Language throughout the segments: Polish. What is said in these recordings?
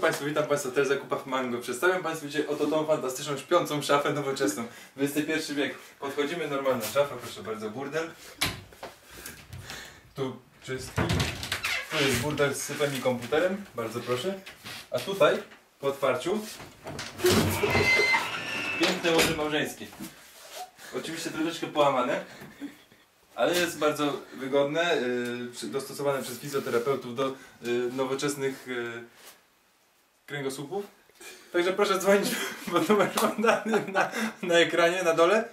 Państwa, teraz zakupach Mango. Przedstawiam Państwu dzisiaj oto tą fantastyczną, śpiącą szafę nowoczesną. XXI wiek. Podchodzimy, normalna szafa, proszę bardzo, burdel. Tu czystki. Tu jest burdel z sypem i komputerem, bardzo proszę. A tutaj, po otwarciu, piękne łoże małżeńskie. Oczywiście troszeczkę połamane, ale jest bardzo wygodne, przy- dostosowane przez fizjoterapeutów do yy, nowoczesnych yy, kręgosłupów. Także proszę dzwonić pod numer podany na, na ekranie, na dole.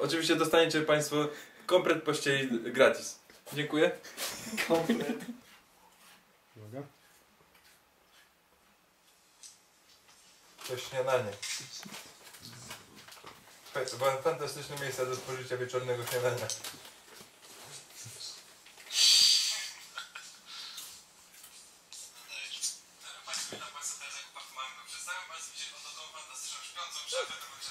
Oczywiście dostaniecie Państwo komplet pościeli gratis. Dziękuję. Uwaga. To śniadanie. Fa- fa- Fantastyczne miejsce do spożycia wieczornego śniadania.